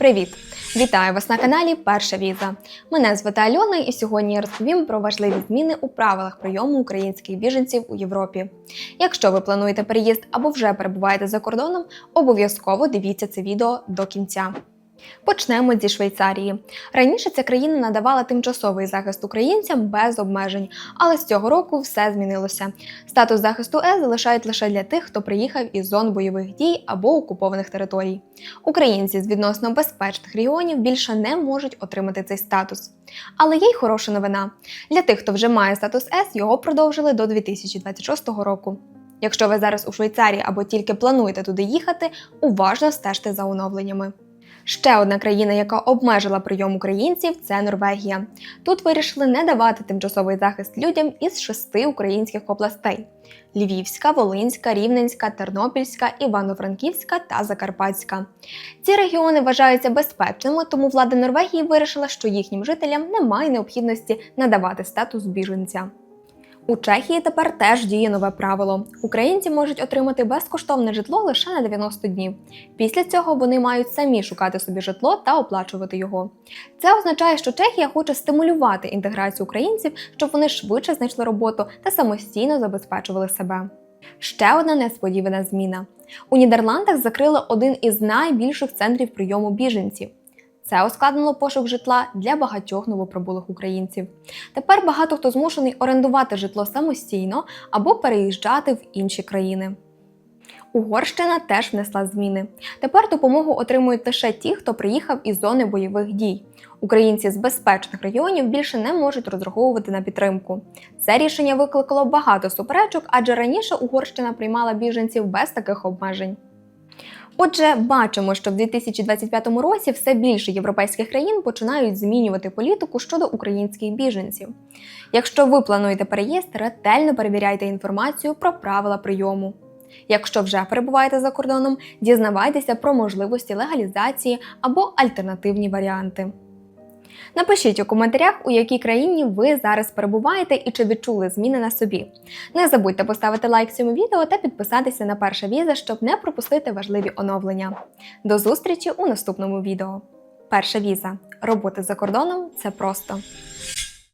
Привіт! Вітаю вас на каналі Перша Віза. Мене звати Альона, і сьогодні я розповім про важливі зміни у правилах прийому українських біженців у Європі. Якщо ви плануєте переїзд або вже перебуваєте за кордоном, обов'язково дивіться це відео до кінця. Почнемо зі Швейцарії. Раніше ця країна надавала тимчасовий захист українцям без обмежень, але з цього року все змінилося. Статус захисту Е залишають лише для тих, хто приїхав із зон бойових дій або окупованих територій. Українці з відносно безпечних регіонів більше не можуть отримати цей статус. Але є й хороша новина. Для тих, хто вже має статус С, його продовжили до 2026 року. Якщо ви зараз у Швейцарії або тільки плануєте туди їхати, уважно стежте за оновленнями. Ще одна країна, яка обмежила прийом українців, це Норвегія. Тут вирішили не давати тимчасовий захист людям із шести українських областей: Львівська, Волинська, Рівненська, Тернопільська, Івано-Франківська та Закарпатська. Ці регіони вважаються безпечними, тому влада Норвегії вирішила, що їхнім жителям немає необхідності надавати статус біженця. У Чехії тепер теж діє нове правило: українці можуть отримати безкоштовне житло лише на 90 днів. Після цього вони мають самі шукати собі житло та оплачувати його. Це означає, що Чехія хоче стимулювати інтеграцію українців, щоб вони швидше знайшли роботу та самостійно забезпечували себе. Ще одна несподівана зміна: у Нідерландах закрили один із найбільших центрів прийому біженців. Це ускладнило пошук житла для багатьох новоприбулих українців. Тепер багато хто змушений орендувати житло самостійно або переїжджати в інші країни. Угорщина теж внесла зміни. Тепер допомогу отримують лише ті, хто приїхав із зони бойових дій. Українці з безпечних регіонів більше не можуть розраховувати на підтримку. Це рішення викликало багато суперечок, адже раніше Угорщина приймала біженців без таких обмежень. Отже, бачимо, що в 2025 році все більше європейських країн починають змінювати політику щодо українських біженців. Якщо ви плануєте переїзд, ретельно перевіряйте інформацію про правила прийому. Якщо вже перебуваєте за кордоном, дізнавайтеся про можливості легалізації або альтернативні варіанти. Напишіть у коментарях, у якій країні ви зараз перебуваєте і чи відчули зміни на собі. Не забудьте поставити лайк цьому відео та підписатися на перша віза, щоб не пропустити важливі оновлення. До зустрічі у наступному відео. Перша віза. Робота за кордоном це просто.